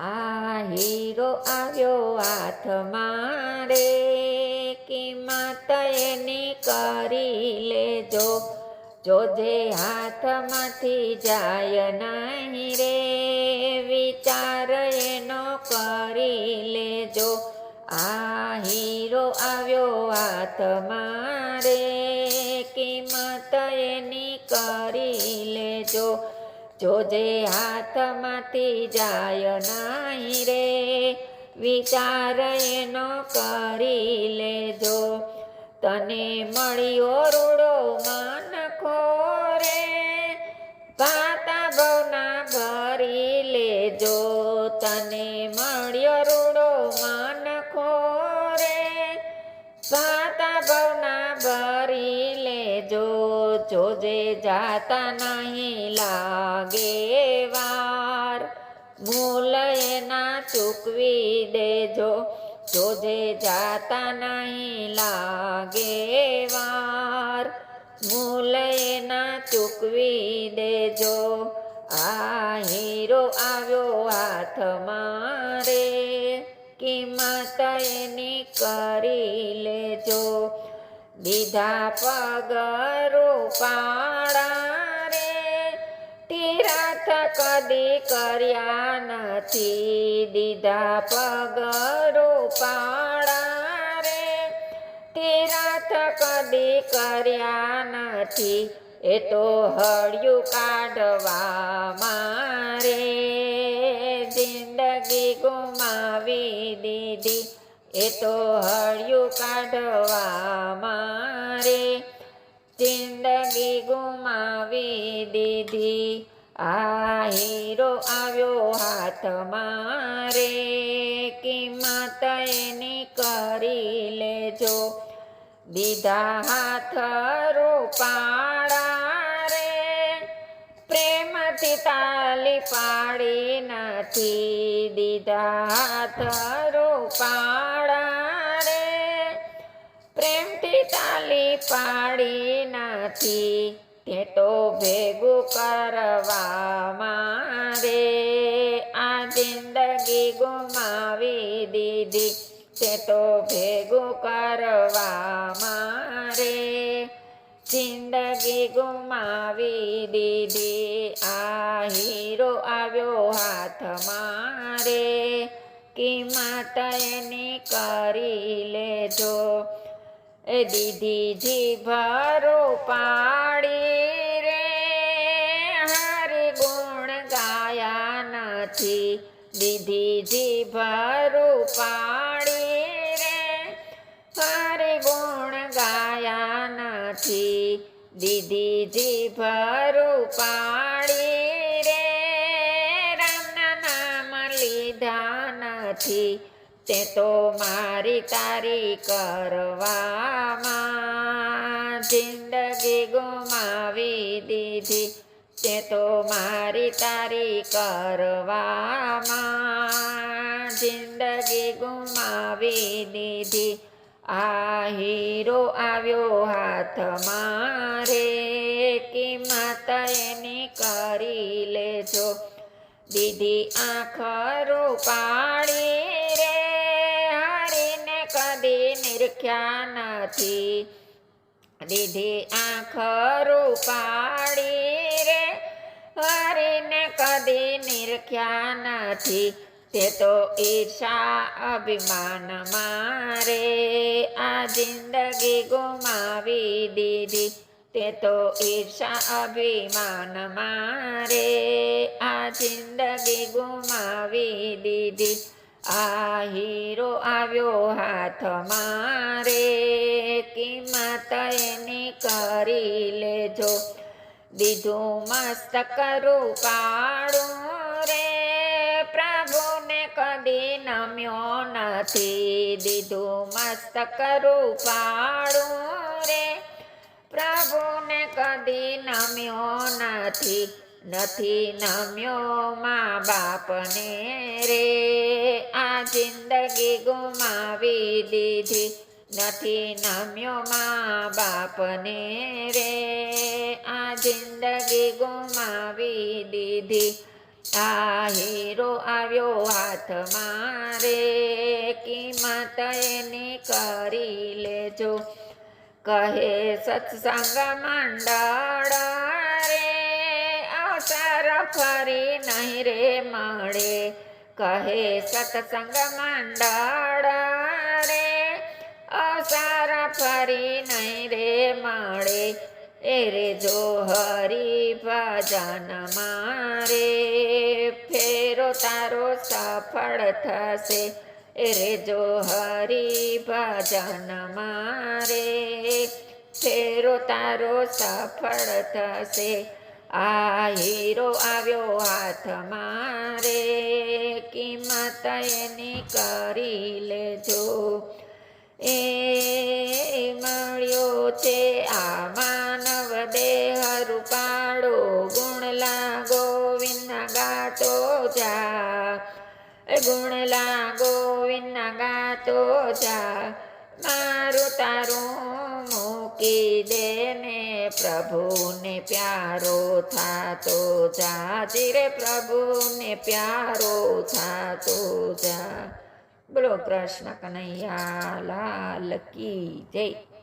આ હીરો આવ્યો હાથમાં રે કિંમત એની કરી લેજો. જોજે હાથમાંથી જાય નહીં રે, વિચાર એનો કરી લેજો. આ હીરો આવ્યો હાથમાં રે જોજે હાથમાંથી જાય નહીં રે. વિચાર એનો કરી લેજો. તને મળ્યો રૂડો માન ખોરે પાતા ભવના ભરી લેજો. તને મળ્યો રૂડો માન ખોરે પાતા લેજો જોજે જાતા નહીં લાગે વાર મૂલ એના ચૂકવી દેજો. જોજે જાતા નહીં લાગે વાર મૂલ એના ચૂકવી દેજો. આ હીરો આવ્યો હાથ મારે, કિંમત એની કરી લેજો. દીધા પગરો પાડા રે. તીરથ કદી કર્યા નથી. દીધા પગરો પાડા રે. તીરથ કદી કર્યા નથી. એ તો હળિયું કાઢવા મારે. જિંદગી ગુમાવી દીધી. એ તો હળિયું કાઢવા મારે. જિંદગી ગુમાવી દીધી. આ હીરો આવ્યો હાથ મારે. કિંમત એની કરી લેજો. દીધા હાથ રૂપાળા તાલી પાડી નથી દીધા હાથ રૂપાળા રે પ્રેમથી તાલી પાડી નથી, તે તો ભેગું કરવા મારે આ જિંદગી ગુમાવી દીધી, તે તો ભેગું કરવા મારે જિંદગી ગુમાવી દીધી આવ્યો મારે? કિંમત એની કરી લેજો? એ દીદી જીભરો પાડી રે. હરી ગુણ ગાયા નથી. દીદી જીભરો પાડી રે. હરી ગુણ ગાયા નથી. દીદી જીભરો પાડી તે તો મારી તારી કરવામાં જિંદગી ગુમાવી દીધી. તે તો મારી તારી કરવામાં જિંદગી ગુમાવી દીધી. આ હીરો આવ્યો હાથ મારે કિંમત એની કરી લેજો. દીદી આંખ રૂપાળી નિરખ્યા નથી દીધી આંખ રૂપાળી રે. હરીને કદી નિરખ્યા નથી તે તો ઈર્ષા અભિમાન મારે. આ જિંદગી ગુમાવી દીધી તે તો ઈર્ષા અભિમાન મારે. આ જિંદગી ગુમાવી દીધી આ હીરો આવ્યો હાથમાં રે કિંમત એની કરી લેજો. દીધું મસ્તક રૂપાળું રે. પ્રભુને કદી નમ્યો નથી. દીધું મસ્તક રૂપાળું રે. પ્રભુને કદી નમ્યો નથી. નથી નમ્યો મા બાપને રે. જિંદગી ગુમાવી દીધી નથી નમ્યો મા બાપને રે. આ જિંદગી ગુમાવી દીધી આ હીરો આવ્યો હાથ મારે કિંમત એની કરી લેજો. કહે સત્સંગ મંડળ રે. અવસર ફરી નહીં રે મળે. કહે સત્સંગ મંડળ રે, અસારા ફરી નહીં રે મળે, એ રે જો હરી ભજન મારે. ફેરો તારો સફળ થશે, એ રે જો હરી ભજન મારે. ફેરો તારો સફળ થશે આ હીરો આવ્યો હાથ મારે, કિંમત એની કરી લેજો. એ મળ્યો છે આ માનવ દેહ રૂપાળો ગુણલા ગોવિંદ ગાતો જા. ગુણ ગુણલા ગોવિંદ ગાતો જા. મારું તારું મૂકી દે. પ્રભુને પ્યારો થાતો જા ધીરે પ્રભુને પ્યારો થાતો જા. બોલો કૃષ્ણ કનૈયા લાલ કી જય.